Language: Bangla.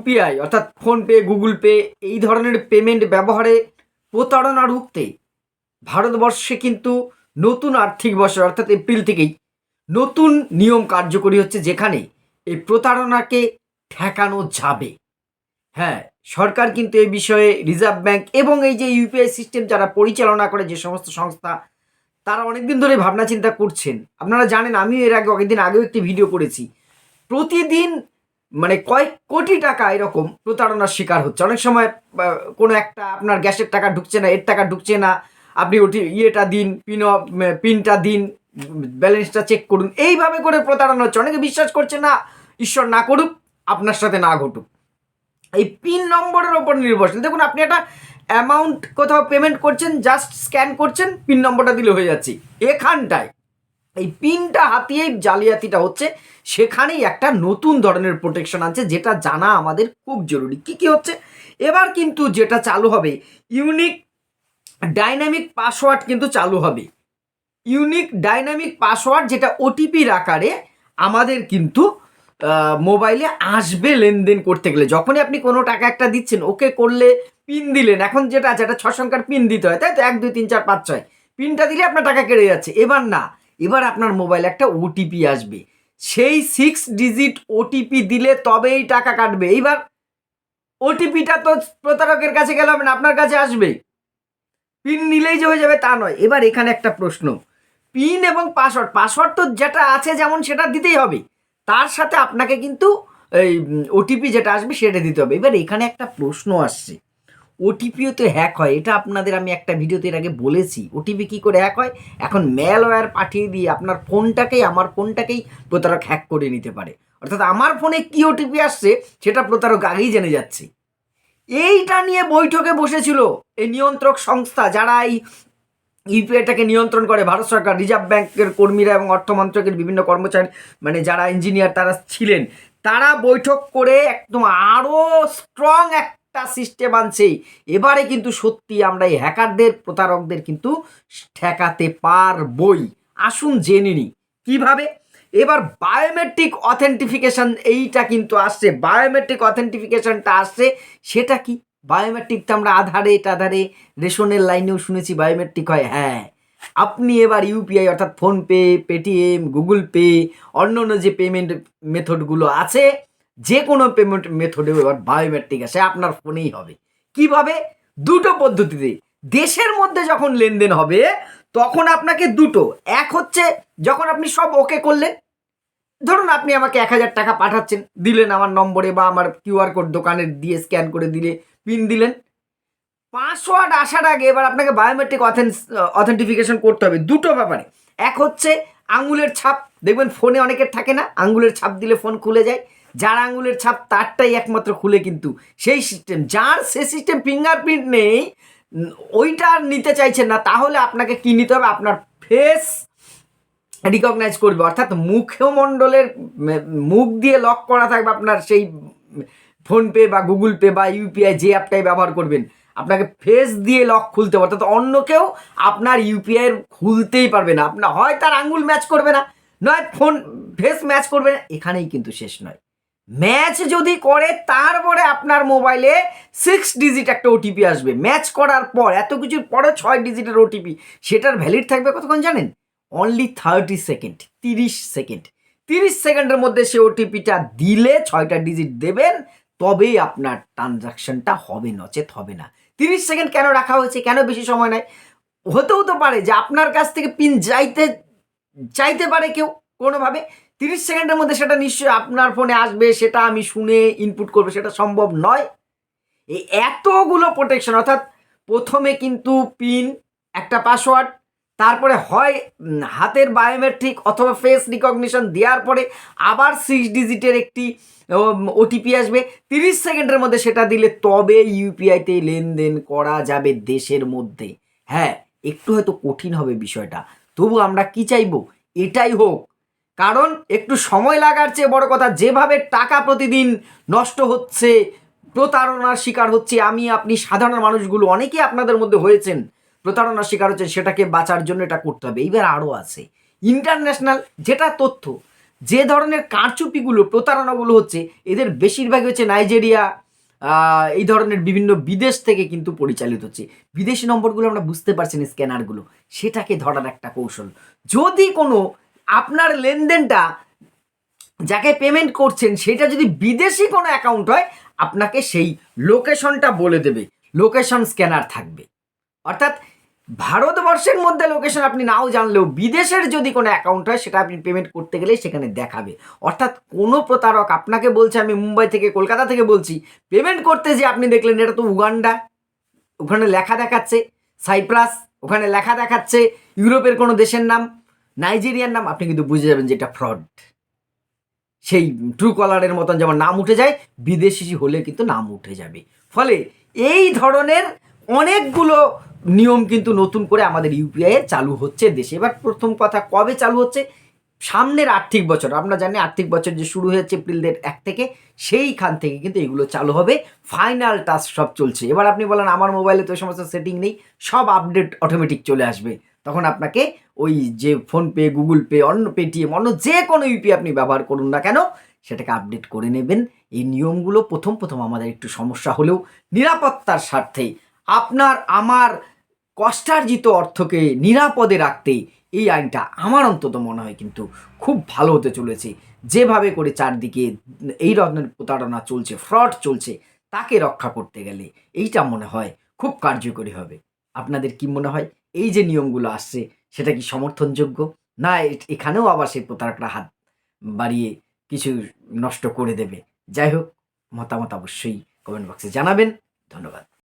ইউপিআই, অর্থাৎ ফোনপে, গুগল পে, এই ধরনের পেমেন্ট ব্যবহারে প্রতারণা রুখতে ভারতবর্ষে কিন্তু নতুন আর্থিক বছর, অর্থাৎ এপ্রিল থেকেই নতুন নিয়ম কার্যকরী হচ্ছে যেখানে এই প্রতারণাকে ঠেকানো যাবে। হ্যাঁ সরকার কিন্তু এই বিষয়ে রিজার্ভ ব্যাংক এবং এই যে ইউপিআই সিস্টেম যারা পরিচালনা করে, যে সমস্ত সংস্থা, তারা অনেকদিন ধরে ভাবনা চিন্তা করছেন। আপনারা জানেন, আমিও এর আগে অনেকদিন আগেও একটি ভিডিও করেছি। প্রতিদিন মানে কয়েক কোটি টাকা এরকম প্রতারণার শিকার হচ্ছে। অনেক সময় কোনো একটা আপনার গ্যাসের টাকা ঢুকছে না, এর টাকা ঢুকছে না, আপনি ওটি ইয়েটা দিন, পিন পিনটা দিন, ব্যালেন্সটা চেক করুন। এইভাবে করে প্রতারণা হচ্ছে। অনেকে বিশ্বাস করছে, না, ঈশ্বর না করুক, আপনার সাথে না ঘটুক। এই পিন নম্বরের ওপর নির্ভরশীল। দেখুন, আপনি একটা অ্যামাউন্ট কোথাও পেমেন্ট করছেন জাস্ট স্ক্যান করছেন, পিন নম্বরটা দিলে হয়ে যাচ্ছে। এখানটায়। এই পিনটা হাতিয়েই জালিয়াতিটা হচ্ছে, সেখানেই একটা নতুন ধরনের প্রোটেকশন আছে যেটা জানা আমাদের খুব জরুরি। কি কি হচ্ছে? এবার কিন্তু যেটা চালু হবে ইউনিক ডাইনামিক পাসওয়ার্ড কিন্তু চালু হবে। ইউনিক ডাইনামিক পাসওয়ার্ড যেটা ওটিপির আকারে আমাদের কিন্তু মোবাইলে আসবে লেনদেন করতে গেলে। যখনই আপনি কোনো টাকা একটা দিচ্ছেন, ওকে করলে পিন দিলেন। এখন যেটা আছে, একটা ছ সংখ্যার পিন দিতে হয়, তাই তো? এক, দুই, তিন, চার, পাঁচ, ছয়। পিনটা দিলে আপনার টাকা কেটে যাচ্ছে। এবার না এবার আপনার মোবাইলে একটা ওটিপি আসবে। সেই সিক্স ডিজিট ওটিপি দিলে তবেই টাকা কাটবে। এইবার ওটিপিটা তো প্রতারকের কাছে গেলে না, আপনার কাছে আসবে। পিন নিলেই যে হয়ে যাবে তা নয়। এবার এখানে একটা প্রশ্ন। পিন এবং পাসওয়ার্ড পাসওয়ার্ড তো যেটা আছে যেমন সেটা দিতেই হবে। তার সাথে আপনাকে কিন্তু এই ওটিপি যেটা আসবে সেটা দিতে হবে। এবার এখানে একটা প্রশ্ন আসছে। ওটিপিও তো হ্যাক হয়। এটা আপনাদের আমি একটা ভিডিওতে এর আগে বলেছি। ওটিপি কি করে হ্যাক হয়? এখন ম্যালওয়্যার পাঠিয়ে দিয়ে আপনার ফোনটাকেই, আমার ফোনটাকেই প্রতারক হ্যাক করে নিতে পারে। অর্থাৎ আমার ফোনে কি ওটিপি আসছে, সেটা প্রতারক আগেই জেনে যাচ্ছে। এইটা নিয়ে বৈঠকে বসেছিল এই নিয়ন্ত্রক সংস্থা, যারা এই ইউপিআইটাকে নিয়ন্ত্রণ করে। ভারত সরকার, রিজার্ভ ব্যাংকের কর্মীরা এবং অর্থমন্ত্রকের বিভিন্ন কর্মচারী মানে যারা ইঞ্জিনিয়ার তারা ছিলেন। তারা বৈঠক করে একদম আরও স্ট্রং একটা সিস্টেম আনছে। এবারে কিন্তু সত্যি আমরা এই হ্যাকারদের, প্রতারকদের কিন্তু ঠেকাতে পারবই। আসুন জেনে নিই কীভাবে। এবার বায়োমেট্রিক অথেন্টিফিকেশান এইটা কিন্তু আসছে। বায়োমেট্রিক অথেন্টিফিকেশানটা আসছে। সেটা কি? বায়োমেট্রিক তো আমরা আধারে টাধারে রেশনের লাইনেও শুনেছি বায়োমেট্রিক হয়। হ্যাঁ আপনি এবার ইউপিআই অর্থাৎ ফোনপে, পেটিএম, গুগল পে অন্য অন্য যে পেমেন্ট মেথডগুলো আছে যে কোনো পেমেন্ট মেথডেও এবার বায়োমেট্রিক আসে, আপনার ফোনেই হবে। কীভাবে? দুটো পদ্ধতিতে। দেশের মধ্যে যখন লেনদেন হবে, তখন আপনাকে দুটো। এক হচ্ছে, যখন আপনি সব ওকে করলেন, ধরুন আপনি আমাকে এক হাজার টাকা পাঠাচ্ছেন, দিলেন আমার নম্বরে বা আমার কিউআর কোড দোকানে দিয়ে স্ক্যান করে দিলে পিন দিলেন। পাসওয়ার্ড আসার আগে এবার আপনাকে বায়োমেট্রিক অথেন্টিফিকেশন করতে হবে, দুটো ব্যাপারে। এক হচ্ছে, আঙুলের ছাপ, দেখবেন ফোনে অনেকের থাকে না, আঙুলের ছাপ দিলে ফোন খুলে যায়। যার আঙুলের ছাপ তারটাই একমাত্র খুলে কিন্তু সেই সিস্টেম যার সে সিস্টেম ফিঙ্গারপ্রিন্ট নেই ওইটা নিতে চাইছেন না তাহলে আপনাকে কি নিতে হবে? আপনার ফেস রিকগনাইজ করবে। অর্থাৎ মুখমণ্ডলের উম, মুখ দিয়ে লক করা থাকবে আপনার সেই ফোনপে বা গুগল পে বা ইউপিআই যে অ্যাপটাই ব্যবহার করবেন। আপনাকে ফেস দিয়ে লক খুলতে হবে। অর্থাৎ অন্য কেউ আপনার ইউপিআই খুলতেই পারবে না। আপনার হয় তার আঙ্গুল ম্যাচ করবে না নয় ফোন ফেস ম্যাচ করবে না। এখানেই কিন্তু শেষ নয়। ম্যাচ যদি করে, তারপরে আপনার মোবাইলে সিক্স ডিজিট একটা ওটিপি আসবে। ম্যাচ করার পর, এত কিছুর পরে ছয় ডিজিটের ওটিপি সেটার ভ্যালিড থাকবে কতক্ষণ জানেন? অনলি থার্টি সেকেন্ড তিরিশ সেকেন্ড তিরিশ সেকেন্ডের মধ্যে সে ওটিপিটা দিলে ছয়টা ডিজিট দেবেন, তবেই আপনার ট্রানজাকশনটা হবে, নচেত হবে না। তিরিশ সেকেন্ড কেন রাখা হয়েছে? কেন বেশি সময় নেয়? হতেও তো পারে যে আপনার কাছ থেকে পিন যাইতে, চাইতে পারে কেউ কোনোভাবে। তিরিশ সেকেন্ডের মধ্যে সেটা নিশ্চয়ই আপনার ফোনে আসবে, সেটা আমি শুনে ইনপুট করব, সেটা সম্ভব নয়। এই এতগুলো প্রোটেকশন অর্থাৎ প্রথমে কিন্তু পিন একটা পাসওয়ার্ড তারপরে হয় হাতের বায়োমেট্রিক অথবা ফেস রিকগনিশন দেওয়ার পরে আবার সিক্স ডিজিটের একটি ওটিপি আসবে। তিরিশ সেকেন্ডের মধ্যে সেটা দিলে তবে ইউপিআইতে লেনদেন করা যাবে দেশের মধ্যে। হ্যাঁ একটু হয়তো কঠিন হবে বিষয়টা। তবু আমরা কি চাইব? এটাই হোক কারণ একটু সময় লাগার চেয়ে বড় কথা, যেভাবে টাকা প্রতিদিন নষ্ট হচ্ছে, প্রতারণার শিকার হচ্ছে, আমি, আপনি সাধারণ মানুষগুলো, অনেকেই আপনাদের মধ্যে হয়েছেন, প্রতারণার শিকার হচ্ছে, সেটাকে বাঁচার জন্য এটা করতে হবে। এইবার আরও আছে। ইন্টারন্যাশনাল যেটা তথ্য, যে ধরনের কারচুপিগুলো, প্রতারণাগুলো হচ্ছে, এদের বেশিরভাগই হচ্ছে নাইজেরিয়া এই ধরনের বিভিন্ন বিদেশ থেকে কিন্তু পরিচালিত হচ্ছে। বিদেশি নম্বরগুলো আমরা বুঝতে পারছি না, স্ক্যানারগুলো। সেটাকে ধরার একটা কৌশল। যদি কোনো আপনার লেনদেনটা যাকে পেমেন্ট করছেন, সেটা যদি বিদেশি কোনো অ্যাকাউন্ট হয়, আপনাকে সেই লোকেশনটা বলে দেবে। লোকেশন স্ক্যানার থাকবে। অর্থাৎ ভারতবর্ষের মধ্যে লোকেশন আপনি নাও জানলেও বিদেশের যদি কোনো অ্যাকাউন্ট হয়, সেটা আপনি পেমেন্ট করতে গেলে সেখানে দেখাবে। অর্থাৎ কোনো প্রতারক আপনাকে বলছে, আমি মুম্বাই থেকে, কলকাতা থেকে বলছি পেমেন্ট করতে যে আপনি দেখলেন এটা তো উগান্ডা। ওখানে লেখা দেখাচ্ছে, সাইপ্রাস, ওখানে লেখা দেখাচ্ছে, ইউরোপের কোনো দেশের নাম। নাইজেরিয়ার নাম আপনি কিন্তু বুঝে যাবেন যে এটা ফ্রড। সেই ট্রু কলারের মতন যেমন নাম উঠে যায়, বিদেশি হলে কিন্তু নাম উঠে যাবে। ফলে এই ধরনের অনেকগুলো নিয়ম কিন্তু নতুন করে আমাদের ইউপিআই চালু হচ্ছে দেশে। এবার প্রথম কথা, কবে চালু হচ্ছে? সামনের আর্থিক বছর। আমরা জানি আর্থিক বছর যে শুরু হয়েছে এপ্রিলের এক থেকে, সেইখান থেকে কিন্তু এগুলো চালু হবে। ফাইনাল টাস্ক সব চলছে। এবার আপনি বলেন, আমার মোবাইলে তো সমস্ত সেটিং নেই, সব আপডেট অটোমেটিক চলে আসবে। তখন আপনাকে ওই যে ফোনপে গুগল পে অন্য পেটিএম অন্য যে কোনো ইউপি আপনি ব্যবহার করুন না কেন, সেটাকে আপডেট করে নেবেন। এই নিয়মগুলো প্রথম প্রথম আমাদের একটু সমস্যা হলেও নিরাপত্তার স্বার্থে, আপনার আমার কষ্টার্জিত অর্থকে নিরাপদে রাখতে এই আইনটা আমার অন্তত মনে হয় কিন্তু খুব ভালো হতে চলেছে। যেভাবে করে চারদিকে এই ধরনের প্রতারণা চলছে ফ্রড চলছে, তাকে রক্ষা করতে গেলে এইটা মনে হয় খুব কার্যকরী হবে। আপনাদের কি মনে হয়? এই যে নিয়মগুলো আসছে সেটা কি সমর্থনযোগ্য? না এখানেও আবার সেই প্রতারকরা হাত বাড়িয়ে কিছু নষ্ট করে দেবে। যাই হোক, মতামত অবশ্যই কমেন্ট বক্সে জানাবেন। ধন্যবাদ।